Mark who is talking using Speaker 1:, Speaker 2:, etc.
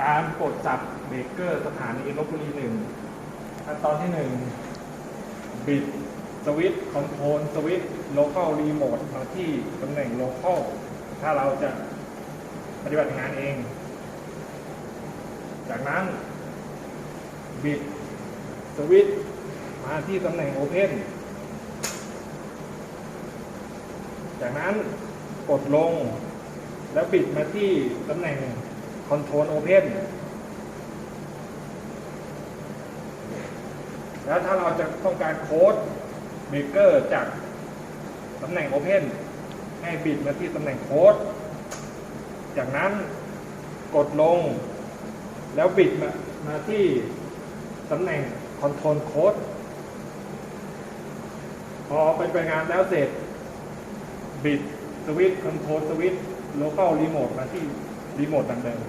Speaker 1: การกดสับเบรกเกอร์สถานีลบบุรีหนึ่งขั้นตอนที่หนึ่งบิดสวิตช์คอนโทรลสวิตช์โลเคอลรีโมทมาที่ตำแหน่งโลเคอลถ้าเราจะปฏิบัติงานเอง จากนั้น บิดสวิตช์มาที่ตำแหน่งโอเพนจากนั้นกดลงแล้วบิดมาที่ตำแหน่ง Control Open แล้วถ้าเราจะต้องการโค้ดเบรกเกอร์จากตำแหน่ง Open ให้บิดมาที่ตำแหน่งโค้ด จากนั้นกดลง แล้วบิดมามาที่ตำแหน่ง Control Code พอเป็นไปงานแล้วเสร็จ บิดสวิตช์คอนโทรลสวิตช์โลเคอลรีโมทมาที่ รีโมทดังเดิม